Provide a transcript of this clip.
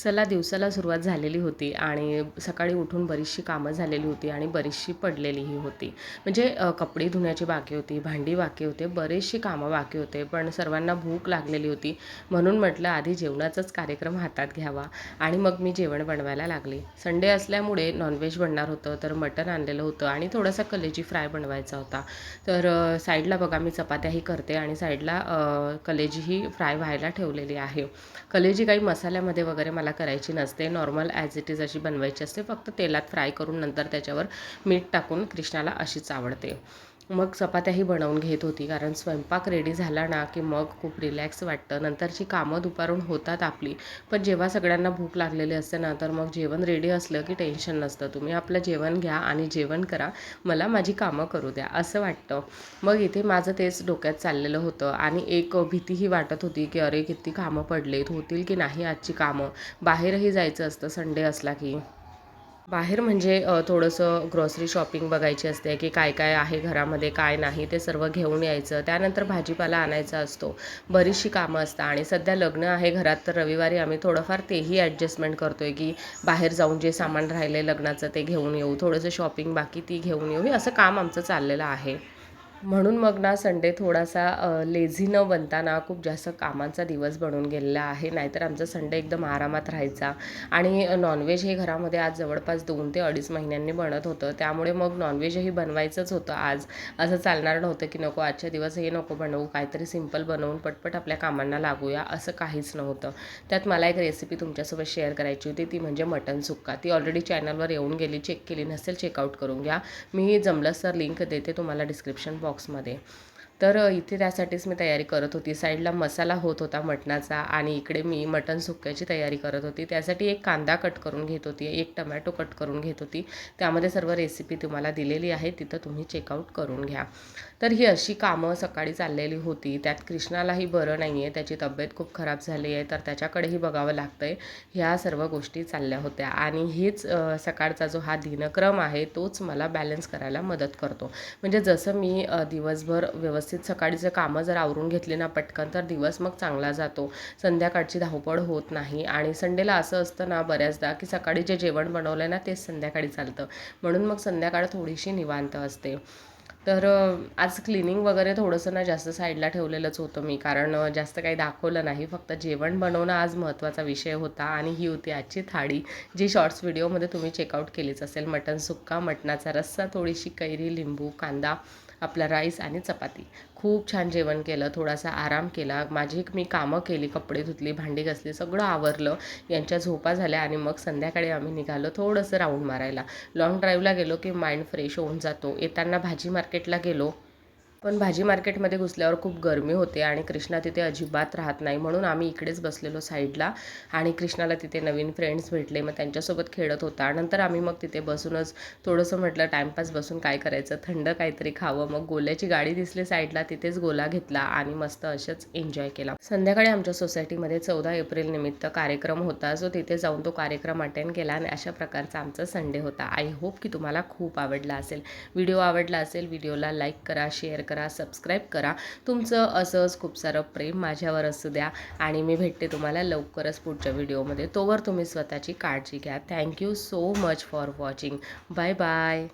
चला दिवसाला सुरुवात झालेली होती आणि सकाळी उठून बरीचशी कामं झालेली होती आणि बरीचशी पडलेलीही होती. म्हणजे कपडे धुण्याची बाकी होती भांडी बाकी होते बरेचशी कामं बाकी होते पण सर्वांना भूक लागलेली होती. म्हणून म्हटलं आधी जेवणाचाच कार्यक्रम हातात घ्यावा आणि मग मी जेवण बनवायला लागले. संडे असल्यामुळे नॉनव्हेज बनणार होतं तर मटण आणलेलं होतं आणि थोडासा कलेजी फ्राय बनवायचा होता. तर साईडला बघा मी चपात्याही करते आणि साईडला कलेजीही फ्राय व्हायला ठेवलेली आहे. कलेजी काही मसाल्यामध्ये वगैरे मला करायची नसते. नॉर्मल ॲज इट इज अशी बनवायची असते. फक्त तेलात फ्राय करून नंतर त्याच्यावर मीठ टाकून कृष्णाला अशीच आवडते. मग चपात्याही बनवून घेत होती. कारण स्वयंपाक रेडी झाला ना की मग खूप रिलॅक्स वाटतं. नंतरची कामं दुपारून होतात आपली. पण जेव्हा सगळ्यांना भूक लागलेली असते ना तर मग जेवण रेडी असलं की टेन्शन नसतं. तुम्ही आपलं जेवण घ्या आणि जेवण करा. मला माझी कामं करू द्या असं वाटतं. मग इथे माझं तेच डोक्यात चाललेलं होतं. आणि एक भीतीही वाटत होती की अरे किती कामं पडलेत. होतील की नाही आजची कामं? बाहेरही जायचं असतं संडे असला की. बाहेर म्हणजे थोडंसं ग्रॉसरी शॉपिंग बघायची असते की काय काय आहे घरामध्ये काय नाही ते सर्व घेऊन यायचं. त्यानंतर भाजीपाला आणायचा असतो. बरीचशी कामं असतात. आणि सध्या लग्न आहे घरात तर रविवारी आम्ही थोडंफार तेही ॲडजस्टमेंट करतो आहे की बाहेर जाऊन जे सामान राहिलं लग्नाचं ते घेऊन येऊ. थोडंसं शॉपिंग बाकी ती घेऊन येऊ. हे असं काम आमचं चाललेलं आहे. म्हणून मग ना संडे थोडासा लेझी न बनता ना खूप जास्त कामांचा दिवस बनून गेलेला आहे. नाहीतर आमचा संडे एकदम आरामात राहायचा. आणि नॉनव्हेज हे घरामध्ये आज जवळपास दोन ते अडीच महिन्यांनी बनत होतं. त्यामुळे मग नॉनव्हेजही बनवायचंच होतं आज. असं चालणार नव्हतं की नको आजच्या दिवस हे नको बनवू काहीतरी सिंपल बनवून पटपट आपल्या कामांना लागूया असं काहीच नव्हतं. त्यात मला एक रेसिपी तुमच्यासोबत शेअर करायची होती. ती म्हणजे मटन सुक्का. ती ऑलरेडी चॅनलवर येऊन गेली. चेक केली नसेल चेकआउट करून घ्या. मी जमलंच तर लिंक देते तुम्हाला डिस्क्रिप्शन बॉक्स बॉक्समध्ये तर इथे त्यासाठीच मी तयारी करत होती. साईडला मसाला होत होता मटणाचा आणि इकडे मी मटण सुक्याची तयारी करत होती. त्यासाठी एक कांदा कट करून घेत होती एक टमॅटो कट करून घेत होती. त्यामध्ये सर्व रेसिपी तुम्हाला दिलेली आहे तिथं तुम्ही चेकआउट करून घ्या. तर ही अशी कामं सकाळी चाललेली होती. त्यात कृष्णालाही बरं नाही आहे त्याची तब्येत खूप खराब झाली आहे तर त्याच्याकडेही बघावं लागतं आहे ह्या सर्व गोष्टी चालल्या होत्या आणि हेच सकाळचा जो हा दिनक्रम आहे तोच मला बॅलन्स करायला मदत करतो. म्हणजे जसं मी दिवसभर व्यवस्थित सकाळीचं कामं जर आवरून घेतली ना पटकन तर दिवस मग चांगला जातो. संध्याकाळची धावपळ होत नाही आणि संडेला असं असतं ना बऱ्याचदा की सकाळी जे जेवण बनवलं आहे ना तेच संध्याकाळी चालतं. म्हणून मग संध्याकाळ थोडीशी निवांत असते. तर आज क्लिनिंग वगैरे थोडंसं ना जास्त साईडला ठेवलेलंच होतं मी कारण जास्त काही दाखवलं नाही. फक्त जेवण बनवणं आज महत्त्वाचा विषय होता आणि ही होती आजची थाळी जी शॉर्ट्स व्हिडिओमध्ये तुम्ही चेकआउट केलीच असेल. मटन सुक्का मटणाचा रस्सा थोडीशी कैरी लिंबू कांदा आपला राईस आणि चपाती. खूप छान जेवण केलं थोडासा आराम केला. माझी मी कामं केली कपडे धुतली भांडी घासली सगळं आवरलं. यांच्या झोपा झाल्या आणि मग संध्याकाळी आम्ही निघालो थोडंसं राऊंड मारायला. लाँग ड्राईव्हला गेलो की माइंड फ्रेश होऊन जातो. येताना भाजी मार्केटला गेलो. पण भाजी मार्केटमध्ये घुसल्यावर खूप गरमी होते आणि कृष्णा तिथे अजिबात राहत नाही. म्हणून आम्ही इकडेच बसलेलो साईडला आणि कृष्णाला तिथे नवीन फ्रेंड्स भेटले. मग त्यांच्यासोबत खेळत होता. नंतर आम्ही मग तिथे बसूनच थोडंसं म्हटलं टाईमपास बसून काय करायचं? थंड काहीतरी खावं. मग गोल्याची गाडी दिसली साईडला तिथेच गोला घेतला आणि मस्त असेच एन्जॉय केला. संध्याकाळी आमच्या सोसायटीमध्ये चौदा एप्रिल निमित्त कार्यक्रम होता. सो तिथे जाऊन तो कार्यक्रम अटेंड केला आणि अशा प्रकारचा आमचा संडे होता. आय होप की तुम्हाला खूप आवडला असेल. व्हिडिओ आवडला असेल व्हिडिओला लाईक करा शेअर करा सबस्क्राईब करा. तुमचं असंच खूप सारं प्रेम माझ्यावर असू द्या आणि मी भेटते तुम्हाला लवकरच पुढच्या व्हिडिओमध्ये. तोवर तुम्ही स्वतःची काळजी घ्या. Thank you so much for watching bye bye